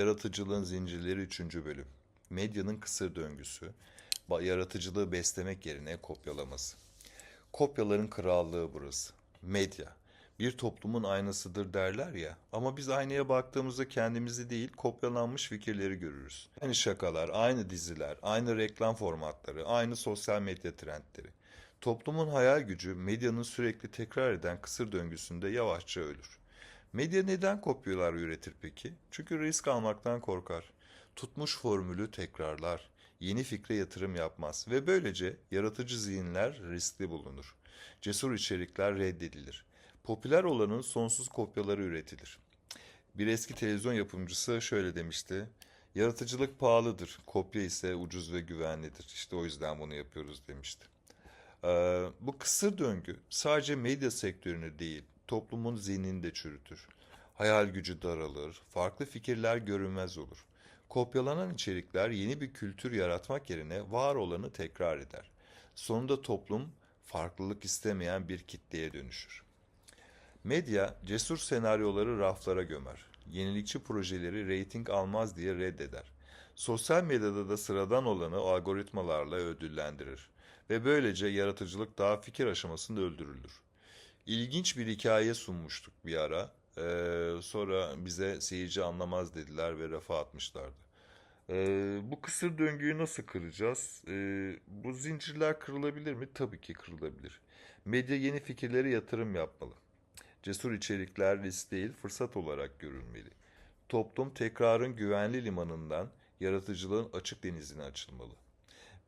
Yaratıcılığın Zincirleri 3. Bölüm Medyanın Kısır Döngüsü Yaratıcılığı beslemek yerine kopyalaması Kopyaların krallığı burası. Medya. Bir toplumun aynasıdır derler ya ama biz aynaya baktığımızda kendimizi değil kopyalanmış fikirleri görürüz. Aynı şakalar, aynı diziler, aynı reklam formatları, aynı sosyal medya trendleri. Toplumun hayal gücü medyanın sürekli tekrar eden kısır döngüsünde yavaşça ölür. Medya neden kopyalar üretir peki? Çünkü risk almaktan korkar. Tutmuş formülü tekrarlar. Yeni fikre yatırım yapmaz ve böylece yaratıcı zihinler riskli bulunur. Cesur içerikler reddedilir. Popüler olanın sonsuz kopyaları üretilir. Bir eski televizyon yapımcısı şöyle demişti. Yaratıcılık pahalıdır, kopya ise ucuz ve güvenlidir. İşte o yüzden bunu yapıyoruz demişti. Ee, bu kısır döngü sadece medya sektörünü değil, toplumun zihnini de çürütür. Hayal gücü daralır, farklı fikirler görünmez olur. Kopyalanan içerikler yeni bir kültür yaratmak yerine var olanı tekrar eder. Sonunda toplum farklılık istemeyen bir kitleye dönüşür. Medya cesur senaryoları raflara gömer. Yenilikçi projeleri reyting almaz diye reddeder. Sosyal medyada da sıradan olanı algoritmalarla ödüllendirir ve böylece yaratıcılık daha fikir aşamasında öldürülür. İlginç bir hikaye sunmuştuk bir ara. Ee, sonra bize seyirci anlamaz dediler ve rafa atmışlardı. Ee, bu kısır döngüyü nasıl kıracağız? Ee, bu zincirler kırılabilir mi? Tabii ki kırılabilir. Medya yeni fikirlere yatırım yapmalı. Cesur içerikler risk değil, fırsat olarak görülmeli. Toplum tekrarın güvenli limanından yaratıcılığın açık denizine açılmalı.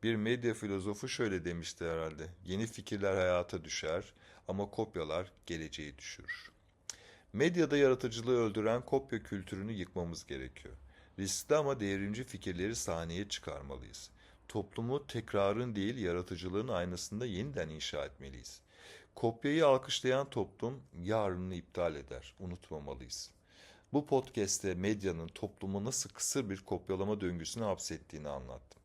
Bir medya filozofu şöyle demişti herhalde. Yeni fikirler hayata düşer ama kopyalar geleceği düşürür. Medyada yaratıcılığı öldüren kopya kültürünü yıkmamız gerekiyor. Riskli ama devrimci fikirleri sahneye çıkarmalıyız. Toplumu tekrarın değil yaratıcılığın aynasında yeniden inşa etmeliyiz. Kopyayı alkışlayan toplum yarını iptal eder. Unutmamalıyız. Bu podcast'te medyanın toplumu nasıl kısır bir kopyalama döngüsüne hapsettiğini anlattım.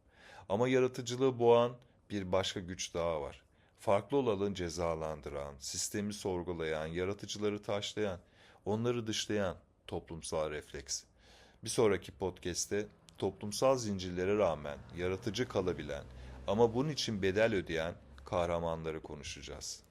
Ama yaratıcılığı boğan bir başka güç daha var. Farklı olanı cezalandıran, sistemi sorgulayan, yaratıcıları taşlayan, onları dışlayan toplumsal refleks. Bir sonraki podcast'te toplumsal zincirlere rağmen yaratıcı kalabilen ama bunun için bedel ödeyen kahramanları konuşacağız.